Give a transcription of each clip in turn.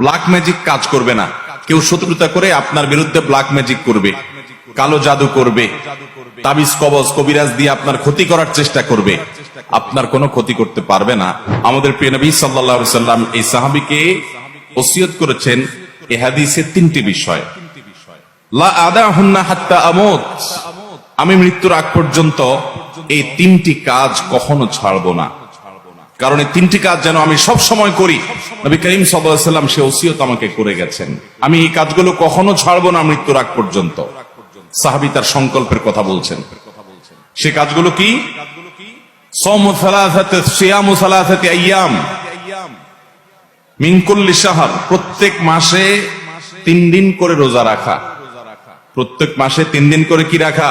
Black magic কাজ করবে না। কেউ শত্রুতা করে আপনার বিরুদ্ধে ব্ল্যাক ম্যাজিক করবে। কালো জাদু করবে। তাবিজ, কবজ, কবিরাজ দিয়ে আপনার ক্ষতি করার চেষ্টা করবে। আপনার কোনো ক্ষতি করতে পারবে না। আমাদের প্রিয় নবী সাল্লাল্লাহু সাল্লাম এই সাহাবীকে ওসিয়ত করেছেন এ হাদিসে তিনটি বিষয়। লা আদাহুন্না হাত্তা আমি মৃত্যুর আগ পর্যন্ত এই তিনটি কাজ কখনো ছাড়বো না। কারণ এই তিনটি কাজ যেন আমি সব সময় করি। নবী করিম সাল্লাম সে ওসিয়ত আমাকে করে গেছেন। আমি এই কাজগুলো কখনো ছাড়বো না মৃত্যুর আগ পর্যন্ত। সাহাবি তার সংকল্পের কথা বলছেন। সে কাজগুলো কি? সাহার প্রত্যেক মাসে তিন দিন করে রোজা রাখা। প্রত্যেক মাসে তিন দিন করে কি রাখা?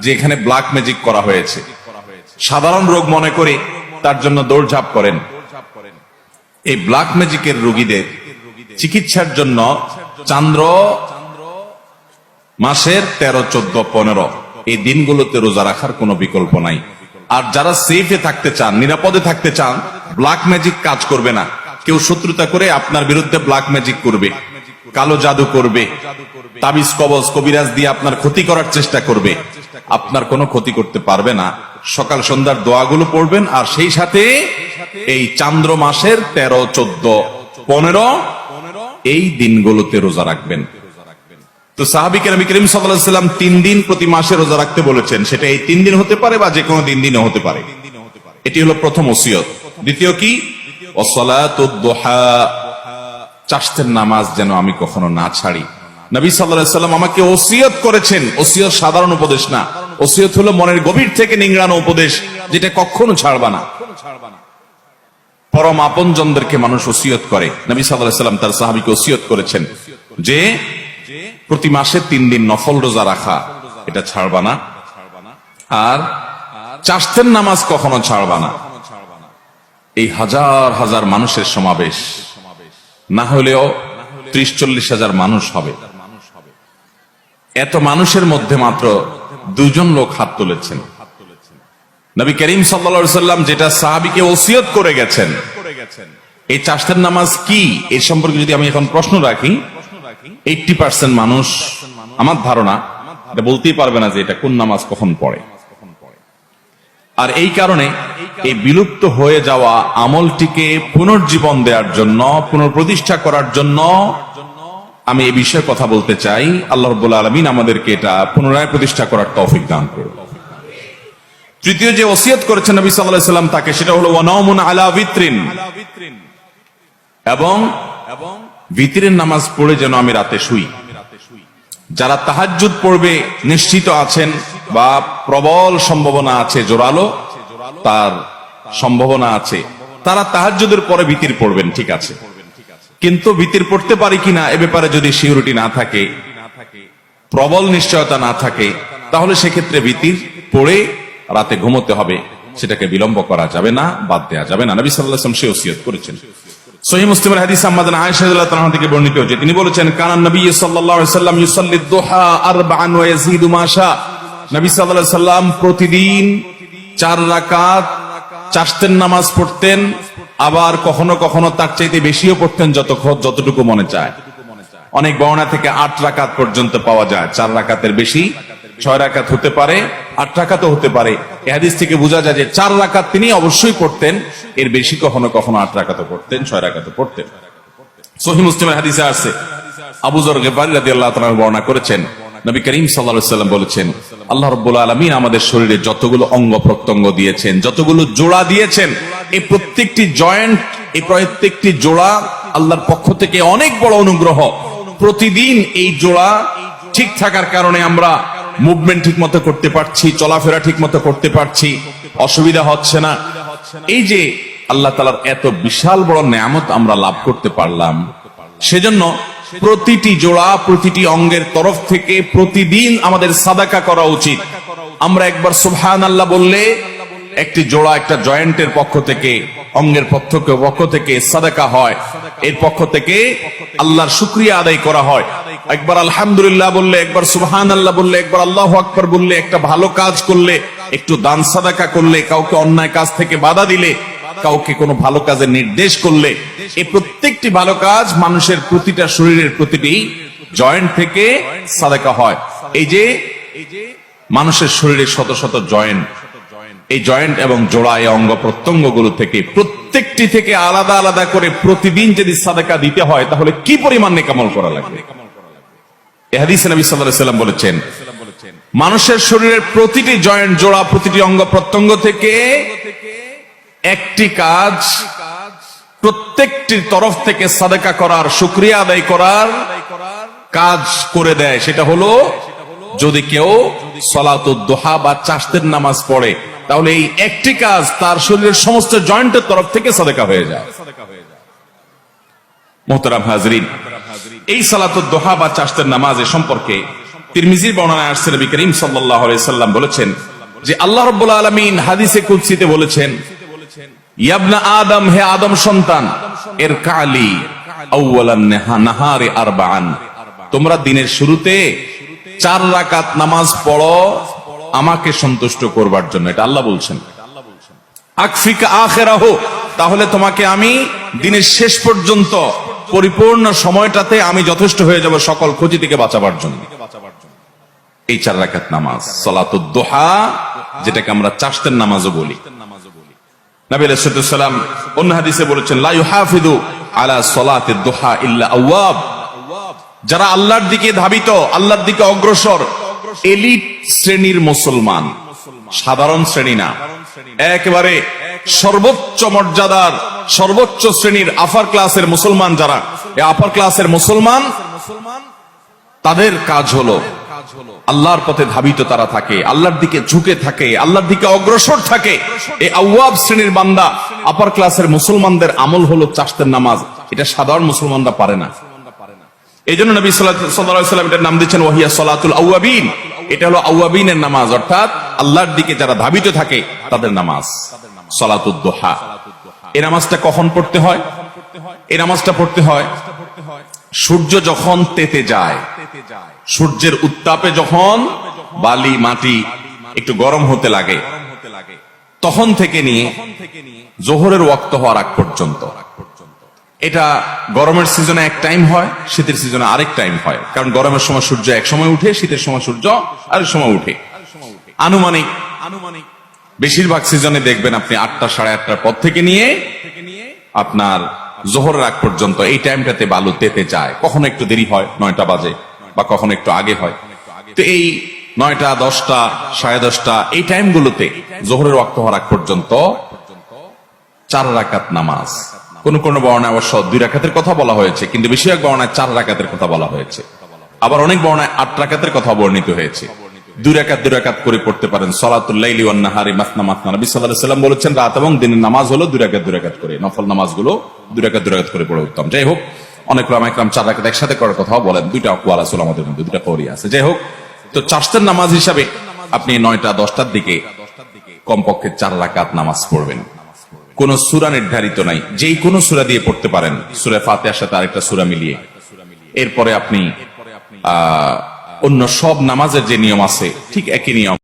যে এখানে ব্ল্যাক ম্যাজিক করা হয়েছে। সাধারণ রোগ মনে করে তার জন্য দৌড়ঝাঁপ করেন। এই ব্ল্যাক ম্যাজিকের রোগীদের চিকিৎসার জন্য চান্দ্র মাসের তেরো, চোদ্দ, পনেরো, এই দিনগুলোতে রোজা রাখার কোনো বিকল্প নাই। আর যারা সেফে থাকতে চান, নিরাপদে থাকতে চান ব্ল্যাক ম্যাজিক কাজ করবে না। কেউ শত্রুতা করে আপনার বিরুদ্ধে ব্ল্যাক ম্যাজিক করবে। কালো জাদু করবে। তাবিজ, কবজ, কবিরাজ দিয়ে আপনার ক্ষতি করার চেষ্টা করবে। আপনার কোনো ক্ষতি করতে পারবে না। সকাল সন্ধ্যার দোয়াগুলো পড়বেন আর সেই সাথে এই চান্দ্র মাসের তেরো, চোদ্দ, পনেরো, এই দিনগুলোতে রোজা রাখবেন। তো সাহাবিকে নবী করিম সাল্লাম তিন দিন প্রতি মাসে রোজা রাখতে বলেছেন। সেটা এই তিন দিন হতে পারে বা যে কোনো তিন দিনও হতে পারে। এটি হলো প্রথম ওসিয়ত। দ্বিতীয় কি? অসলাতুদ্দোহা চাষতের নামাজ যেন আমি কখনো না ছাড়ি। নবী সাল্লাম আমাকে ওসিয়ত করেছেন। ওসিয়ত সাধারণ উপদেশ না। ওসিয়ত হলো মনের গভীর থেকে নিংড়ানো উপদেশ, যেটা কখনো ছাড়বা না। পরম আপনজনদেরকে মানুষ ওসিয়ত করে। নবী সাল্লাম তার সাহাবিকে ওসিয়ত করেছেন যে, প্রতি মাসে তিন দিন নফল রোজা রাখা, এটা ছাড়বা না। আর চাষতের নামাজ কখনো ছাড়বা না। এই হাজার হাজার মানুষের সমাবেশ, না হলেও ত্রিশ চল্লিশ হাজার মানুষ হবে। এত মানুষের মধ্যে মাত্র দুজন লোক হাত তুলেছেন। নবী করিম সাল্লা সাল্লাম যেটা সাহাবিকে ওসিয়ত করে গেছেন, এই চাষতের নামাজ কি? এই সম্পর্কে যদি আমি এখন প্রশ্ন রাখি এইটটি পার্সেন্ট মানুষ আমার ধারণা, এটা বলতেই পারবে না যে এটা কোন নামাজ কখন পড়ে। আর এই কারণে এই বিলুপ্ত হয়ে যাওয়া আমলটিকে পুনর্জীবন দেওয়ার জন্য, পুনঃপ্রতিষ্ঠা করার জন্য আমি এই বিষয়ে কথা বলতে চাই। আল্লাহ রব্বুল আলমিন আমাদেরকে এটা পুনরায় প্রতিষ্ঠা করার তৌফিক দান করুন। তৃতীয় যে ওসিয়ত করেছেন নবী সাল্লাহ সাল্লাম, তাকে সেটা হলো ওয়ানাউমুন আলা বিত্রিন এবং এবং নামাজ পড়ে যেন আমি রাতে শুই। যারা তাহাজ্জুদ পড়বে, নিশ্চিত আছেন বা প্রবল সম্ভাবনা আছে জোরালো, তার সম্ভাবনা আছে। তারা তাহাজ্জুদের পরে ভিতির পড়বেন, ঠিক আছে। কিন্তু ভিতির পড়তে পারি কিনা এ ব্যাপারে যদি সিউরিটি না থাকে, প্রবল নিশ্চয়তা না থাকে, তাহলে সেক্ষেত্রে ভিতির পড়ে রাতে ঘুমোতে হবে। সেটাকে বিলম্ব করা যাবে না, বাদ দেওয়া যাবে না। নবী সাল্লাহ সে ওসিয়ত করেছেন। থেকে বর্ণিত হয়েছে তিনি বলেছেন নবী সাল্লাম নবী সাল্লাম প্রতিদিন চার নামাজ পড়তেন। আবার কখনো কখনো তার চাইতে বেশিও পড়তেন যত যতটুকু মনে চায়। অনেক বর্ণা থেকে আট রাকাত পর্যন্ত পাওয়া যায়। চার রাকাতের বেশি, ছয় রাকাত হতে পারে, আট রাকাতও হতে পারে। এ হাদিস থেকে বোঝা যায় যে চার রাকাত তিনি অবশ্যই পড়তেন। এর বেশি কখনো কখনো আট রাকাতও পড়তেন, ছয় রাকাতও পড়তেন। সহি মুসলিমের হাদিসে আসছে আবু জর গেফারি রাদিয়াল্লাহু তাআলা বর্ণনা করেছেন। নবী করিম সাল্লাম বলেছেন, আল্লাহ রাব্বুল আলামিন আমাদের শরীরে যতগুলো অঙ্গ প্রত্যঙ্গ দিয়েছেন, যতগুলো জোড়া দিয়েছেন এই প্রত্যেকটি জয়েন্ট, এই প্রত্যেকটি জোড়া আল্লাহর পক্ষ থেকে অনেক বড় অনুগ্রহ। প্রতিদিন এই জোড়া ঠিক থাকার কারণে আমরা মুভমেন্ট ঠিক মতো করতে পারছি, চলাফেরা ঠিক মতো করতে পারছি, অসুবিধা হচ্ছে না। এই যে আল্লাহ তালার এত বিশাল বড় নিয়ামত আমরা লাভ করতে পারলাম, সেজন্য প্রতিটি জোড়া, প্রতিটি অঙ্গের তরফ থেকে প্রতিদিন আমাদের সাদাকা করা উচিত। আমরা একবার সুবহান আল্লাহ বললে একটি জোড়া একটা জয়েন্টের পক্ষ থেকে, অঙ্গের পক্ষ পক্ষ থেকে সাদাকা হয়। এর পক্ষ থেকে আল্লাহর শুক্রিয়া আদায় করা হয়। একবার আলহামদুলিল্লাহ বললে, একবার সুবহান আল্লাহ বললে, একবার আল্লাহ আকবর বললে, একটা ভালো কাজ করলে, একটু দান সাদাকা করলে, কাউকে অন্যায় কাজ থেকে বাধা দিলে, কাউকে কোনো ভালো কাজের নির্দেশ করলে এই প্রত্যেকটি ভালো কাজ মানুষের প্রতিটা শরীরের প্রতিটি জয়েন্ট থেকে সাদাকা হয়। এই যে, মানুষের শরীরে শত শত জয়েন্ট এই জয়েন্ট এবং জোড়া এই অঙ্গ প্রত্যঙ্গগুলো থেকে, প্রত্যেকটি থেকে আলাদা আলাদা করে প্রতিদিন যদি সাদাকা দিতে হয়, তাহলে কি পরিমাণ নেকামল করা লাগবে? মানুষের শরীরের প্রতিটি জয়েন্ট জোড়া, প্রতিটি অঙ্গ প্রত্যঙ্গ থেকে একটি কাজ, প্রত্যেকটির তরফ থেকে সাদাকা করার, শুক্রিয়া আদায় করার কাজ করে দেয়। সেটা হলো, যদি কেউ সলাতুদ্দোহা বা চাষতের নামাজ পড়ে তাহলে এই একটি কাজ তার শরীরের সমস্ত জয়েন্টের তরফ থেকে সাদাকা হয়ে যায়। মোহতারাম হাজরিন, এই সালাতুদ্দোহা বা চাষতের নামাজ এ সম্পর্কে তিরমিজির বর্ণনায় আসছে নবী করিম আলাইহি সাল্লাম বলেছেন যে আল্লাহ রাব্বুল আলামিন হাদিসে কুদসিতে বলেছেন ইয়াবনা আদম, হে আদম সন্তান এর কালি তোমরা দিনের শুরুতে চার রাকাত নামাজ পড়ো আমাকে সন্তুষ্ট করবার জন্য, এটা আল্লাহ বলছেন। তাহলে তোমাকে আমি দিনের শেষ পর্যন্ত পরিপূর্ণ সময়টাতে আমি যথেষ্ট হয়ে যাব সকল ক্ষতি থেকে বাঁচাবার জন্য। এই চার রাকাত নামাজ, সলাতুদ দোহা, যেটাকে আমরা চাষতের নামাজও বলি। যারা আল্লাহর দিকে ধাবিত, আল্লাহর দিকে অগ্রসর এলিট শ্রেণির মুসলমান। সাধারণ শ্রেণি না। একেবারে সর্বোচ্চ মর্যাদার সর্বোচ্চ শ্রেণির আপার ক্লাসের মুসলমান যারা আপার ক্লাসের মুসলমান তাদের কাজ হলো আল্লাহর পথে ধাবিত তারা থাকে আল্লাহর দিকে ঝুঁকে থাকে আল্লাহর দিকে অগ্রসর থাকে। এই আউয়াব শ্রেণির বান্দা আপার ক্লাসের মুসলমানদের আমল হলো চাষতের নামাজ। এটা সাধারণ মুসলমানরা পারে না। এই জন্য নবী সাল্লাম এটার নাম দিচ্ছেন ওয়াহিয়া সলাতুল আউয়াবিন। এটা হলো আউয়াবিনের নামাজ, অর্থাৎ আল্লাহর দিকে যারা ধাবিত থাকে, তাদের নামাজ সলাতুদ্দোহা এই নামাজটা কখন পড়তে হয়? এই নামাজটা পড়তে হয় সূর্য যখন তেতে যায়, সূর্যের উত্তাপে যখন বালি, মাটি একটু গরম হতে লাগে, তখন থেকে নিয়ে জোহরের ওয়াক্ত হওয়ার আগ পর্যন্ত। এটা গরমের সিজনে এক টাইম হয়, শীতের সিজনে আরেক টাইম হয়। কারণ গরমের সময় সূর্য এক সময় উঠে, শীতের সময় সূর্য আরেক সময় উঠে। আনুমানিক আনুমানিক বেশিরভাগ সিজনে দেখবেন আপনি আটটা সাড়ে আটটার পর থেকে নিয়ে আপনার জোহরের আগ পর্যন্ত এই টাইমটাতে বালু তেতে যায়। কখনো একটু দেরি হয়, নয়টা বাজে, বা কখনো একটু আগে হয়। তো এই নয়টা, দশটা, সাড়ে দশটা, এই টাইমগুলোতে জোহরের রক্ত হওয়ার পর্যন্ত চার রাকাত নামাজ। কোন কোন বর্ণায় অবশ্য দুই রাকাতের কথা বলা হয়েছে, কিন্তু বেশিরভাগ বর্ণায় চার রাকাতের কথা বলা হয়েছে। আবার অনেক বর্ণায় আট রাখাতের কথা বর্ণিত হয়েছে। দুই রাকাত দুই রাকাত করে পড়তে পারেন সলাতুল্লাইলি ওয়ান নাহারি মাসনা মাসনা। নবী সাল্লাল্লাহু সাল্লাম বলেছেন, রাত এবং দিনের নামাজ হলো দুই রাকাত দুই রাকাত করে। নফল নামাজগুলো দুই রাকাত দুই রাকাত করে পড়ে উত্তম। যাই হোক, অনেক রামাইকরাম চার রাকাত একসাথে করার কথাও বলেন। দুইটা অকুয়াল আছে আমাদের মধ্যে, দুইটা কৌরি আছে। যাই হোক, তো চারটার নামাজ হিসাবে আপনি নয়টা, দশটার দিকে কমপক্ষে চার রাকাত নামাজ পড়বেন। কোন সুরা নির্ধারিত নাই। যেই কোন সুরা দিয়ে পড়তে পারেন। সুরা ফাতে সাথে আরেকটা সুরা মিলিয়ে। এরপরে আপনি অন্য সব নামাজের যে নিয়ম আছে, ঠিক একই নিয়ম।